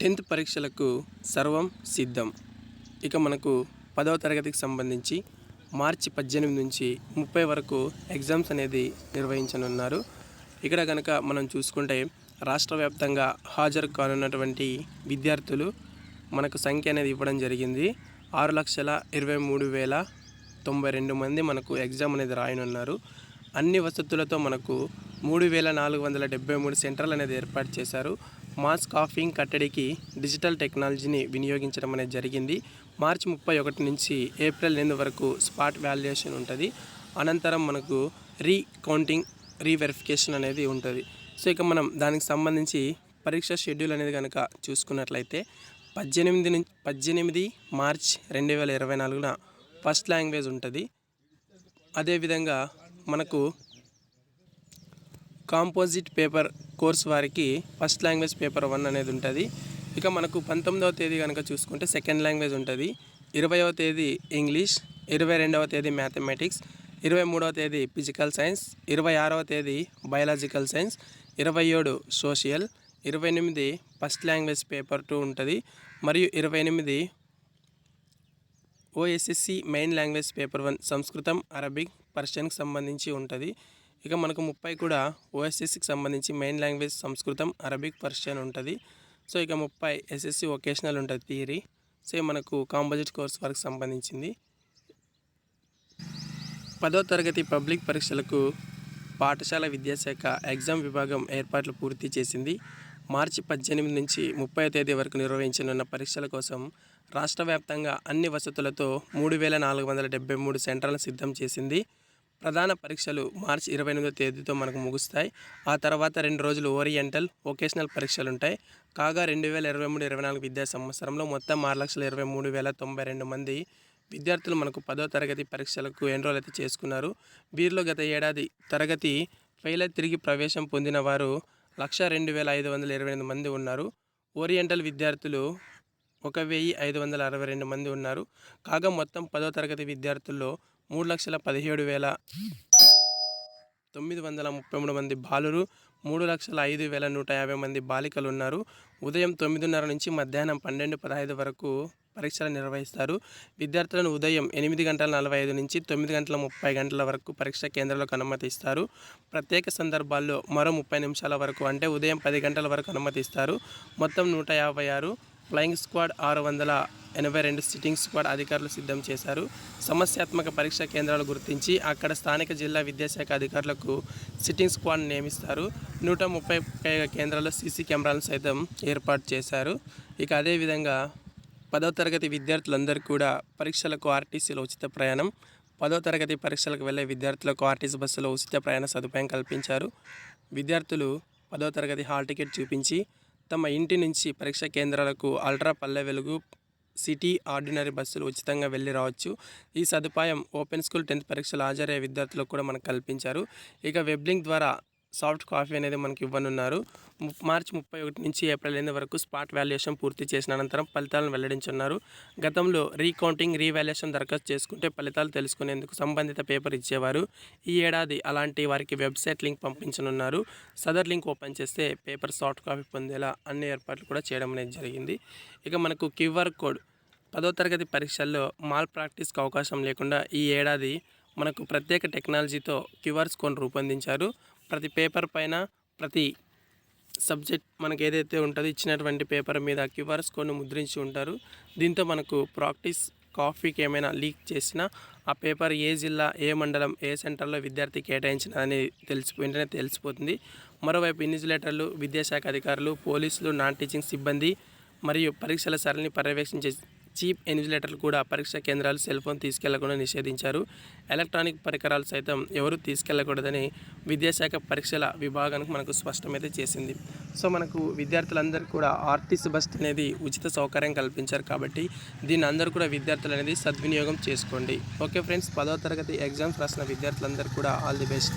Tenth పరీక్షలకు సర్వం సిద్ధం. ఇక మనకు పదవ తరగతికి సంబంధించి మార్చి పద్దెనిమిది నుంచి ముప్పై వరకు ఎగ్జామ్స్ అనేది నిర్వహించనున్నారు. ఇక్కడ కనుక మనం చూసుకుంటే రాష్ట్ర వ్యాప్తంగా హాజరు కానున్నటువంటి విద్యార్థులు మనకు సంఖ్య అనేది ఇవ్వడం జరిగింది. ఆరు లక్షల ఇరవై మూడు వేల తొంభై రెండు మంది మనకు ఎగ్జామ్ అనేది రాయనున్నారు. అన్ని వసతులతో మనకు మూడు వేల నాలుగు వందల డెబ్బై మూడు సెంటర్లు అనేది ఏర్పాటు చేశారు. మాస్ కాఫింగ్ కట్టడికి డిజిటల్ టెక్నాలజీని వినియోగించడం అనేది జరిగింది. మార్చి ముప్పై ఒకటి నుంచి ఏప్రిల్ ఎనిమిది వరకు స్పాట్ వాల్యుయేషన్ ఉంటుంది. అనంతరం మనకు రీ కౌంటింగ్ రీవెరిఫికేషన్ అనేది ఉంటుంది. సో ఇక మనం దానికి సంబంధించి పరీక్ష షెడ్యూల్ అనేది కనుక చూసుకున్నట్లయితే పద్దెనిమిది నుంచి పద్దెనిమిది మార్చ్ రెండు వేల ఇరవై నాలుగున ఫస్ట్ లాంగ్వేజ్ ఉంటుంది. అదేవిధంగా మనకు కాంపోజిట్ పేపర్ కోర్స్ వారికి ఫస్ట్ లాంగ్వేజ్ పేపర్ వన్ అనేది ఉంటుంది. ఇక మనకు పంతొమ్మిదవ తేదీ కనుక చూసుకుంటే సెకండ్ లాంగ్వేజ్ ఉంటుంది. ఇరవైవ తేదీ ఇంగ్లీష్ ఇరవై రెండవ తేదీ మ్యాథమెటిక్స్ ఇరవై మూడవ తేదీ ఫిజికల్ సైన్స్ ఇరవై ఆరవ తేదీ బయాలజికల్ సైన్స్ ఇరవై ఏడు సోషల్ ఇరవై ఎనిమిది ఫస్ట్ లాంగ్వేజ్ పేపర్ టూ ఉంటుంది. మరియు ఇరవై ఎనిమిది OSSC main language paper one సంస్కృతం అరబిక్ పర్షియన్కి సంబంధించి ఉంటుంది. ఇక మనకు ముప్పై కూడా ఓఎస్ఎస్సికి సంబంధించి మెయిన్ లాంగ్వేజ్ సంస్కృతం అరబిక్ పర్షియన్ ఉంటుంది. సో ఇక ముప్పై ఎస్ఎస్సి వొకేషనల్ ఉంటుంది థియరీ సో మనకు కాంపోజిట్ కోర్స్ వరకు సంబంధించింది. పదో తరగతి పబ్లిక్ పరీక్షలకు పాఠశాల విద్యాశాఖ ఎగ్జామ్ విభాగం ఏర్పాట్లు పూర్తి చేసింది. మార్చి పద్దెనిమిది నుంచి ముప్పై తేదీ వరకు నిర్వహించనున్న పరీక్షల కోసం రాష్ట్ర వ్యాప్తంగా అన్ని వసతులతో మూడు వేల నాలుగు వందల డెబ్బై మూడు సెంటర్లను సిద్ధం చేసింది. ప్రధాన పరీక్షలు మార్చి ఇరవై ఎనిమిదో తేదీతో మనకు ముగుస్తాయి. ఆ తర్వాత రెండు రోజులు ఓరియంటల్ వొకేషనల్ పరీక్షలు ఉంటాయి కాగా రెండు వేల ఇరవై మూడు ఇరవై నాలుగు విద్యా సంవత్సరంలో మొత్తం ఆరు లక్షల ఇరవై మూడు వేల తొంభై రెండు మంది విద్యార్థులు మనకు పదో తరగతి పరీక్షలకు ఎన్రోల్ అయితే చేసుకున్నారు. వీరిలో గత ఏడాది తరగతి ఫెయిల్ తిరిగి ప్రవేశం పొందిన వారు లక్ష రెండు వేల ఐదు వందల ఇరవై ఎనిమిది మంది ఉన్నారు. ఓరియంటల్ విద్యార్థులు ఒక వెయ్యి ఐదు వందల అరవై రెండు మంది ఉన్నారు. కాగా మొత్తం పదో తరగతి విద్యార్థుల్లో మూడు లక్షల పదిహేడు వేల తొమ్మిది వందల ముప్పై మూడు మంది బాలురు మూడు లక్షల ఐదు వేల నూట యాభై మంది బాలికలు ఉన్నారు ఉదయం తొమ్మిదిన్నర నుంచి మధ్యాహ్నం పన్నెండు పదహైదు వరకు పరీక్షలు నిర్వహిస్తారు. విద్యార్థులను ఉదయం ఎనిమిది గంటల నలభై ఐదు నుంచి తొమ్మిది గంటల ముప్పై గంటల వరకు పరీక్ష కేంద్రాలకు అనుమతిస్తారు. ప్రత్యేక సందర్భాల్లో మరో ముప్పై నిమిషాల వరకు అంటే ఉదయం పది గంటల వరకు అనుమతిస్తారు. మొత్తం నూట యాభై ఆరు ఫ్లయింగ్ స్క్వాడ్ ఆరు వందల ఎనభై రెండు సిట్టింగ్ స్క్వాడ్ అధికారులు సిద్ధం చేశారు. సమస్యాత్మక పరీక్షా కేంద్రాలు గుర్తించి అక్కడ స్థానిక జిల్లా విద్యాశాఖ అధికారులకు సిట్టింగ్ స్క్వాడ్ నియమిస్తారు. నూట ముప్పై పైగా కేంద్రాల్లో సీసీ కెమెరాలను సైతం ఏర్పాటు చేశారు. ఇక అదేవిధంగా పదో తరగతి విద్యార్థులందరూ కూడా పరీక్షలకు ఆర్టీసీలో ఉచిత ప్రయాణం పదో తరగతి పరీక్షలకు వెళ్ళే విద్యార్థులకు ఆర్టీసీ బస్సులో ఉచిత ప్రయాణ సదుపాయం కల్పించారు. విద్యార్థులు పదో తరగతి హాల్ టికెట్ చూపించి తమ ఇంటి నుంచి పరీక్ష కేంద్రాలకు ultra Palle Velugu city ordinary బస్సులు ఉచితంగా వెళ్ళి రావచ్చు. ఈ సదుపాయం ఓపెన్ స్కూల్ టెన్త్ పరీక్షలు హాజరయ్యే విద్యార్థులకు కూడా మనకు కల్పించారు. ఇక వెబ్ లింక్ ద్వారా సాఫ్ట్ కాఫీ అనేది మనకి ఇవ్వనున్నారు. ము- మార్చి ముప్పై ఒకటి నుంచి ఏప్రిల్ ఎనిమిది వరకు స్పాట్ వాల్యుయేషన్ పూర్తి చేసిన అనంతరం ఫలితాలను వెల్లడించున్నారు గతంలో రీకౌంటింగ్ రీవాల్యుయేషన్ దరఖాస్తు చేసుకుంటే ఫలితాలు తెలుసుకునేందుకు సంబంధిత పేపర్ ఇచ్చేవారు. ఈ ఏడాది అలాంటి వారికి వెబ్సైట్ లింక్ పంపించనున్నారు. సదర్ లింక్ ఓపెన్ చేస్తే పేపర్ సాఫ్ట్ కాపీ పొందేలా అన్ని ఏర్పాట్లు కూడా చేయడం అనేది జరిగింది. ఇక మనకు క్యూఆర్ కోడ్ పదో తరగతి పరీక్షల్లో మాల్ ప్రాక్టీస్కి అవకాశం లేకుండా ఈ ఏడాది మనకు ప్రత్యేక టెక్నాలజీతో క్యూఆర్స్ స్కోన్ రూపొందించారు. ప్రతి పేపర్ పైన ప్రతి సబ్జెక్ట్ మనకి ఏదైతే ఉంటుందో ఇచ్చినటువంటి పేపర్ మీద క్యూఆర్స్ కోడ్ను ముద్రించి ఉంటారు. దీంతో మనకు ప్రాక్టీస్ కాఫీకి ఏమైనా లీక్ చేసినా ఆ పేపర్ ఏ జిల్లా ఏ మండలం ఏ సెంటర్లో విద్యార్థి కేటాయించిన అని తెలిసి వెంటనే తెలిసిపోతుంది. మరోవైపు ఇన్విజిలేటర్లు విద్యాశాఖ అధికారులు పోలీసులు నాన్ టీచింగ్ సిబ్బంది మరియు పరీక్షల సరళిని పర్యవేక్షించే చీప్ ఎన్విజిలేటర్లు కూడా పరీక్షా కేంద్రాలు సెల్ ఫోన్ తీసుకెళ్ళకుండా నిషేధించారు. ఎలక్ట్రానిక్ పరికరాలు సైతం ఎవరు తీసుకెళ్ళకూడదని విద్యాశాఖ పరీక్షల విభాగానికి మనకు స్పష్టమైతే చేసింది. సో మనకు విద్యార్థులందరూ కూడా ఆర్టీసీ బస్ అనేది ఉచిత సౌకర్యం కల్పించారు కాబట్టి దీన్ని అందరూ కూడా విద్యార్థులు అనేది సద్వినియోగం చేసుకోండి. ఓకే ఫ్రెండ్స్ పదో తరగతి ఎగ్జామ్స్ రాసిన విద్యార్థులందరూ కూడా ఆల్ ది బెస్ట్.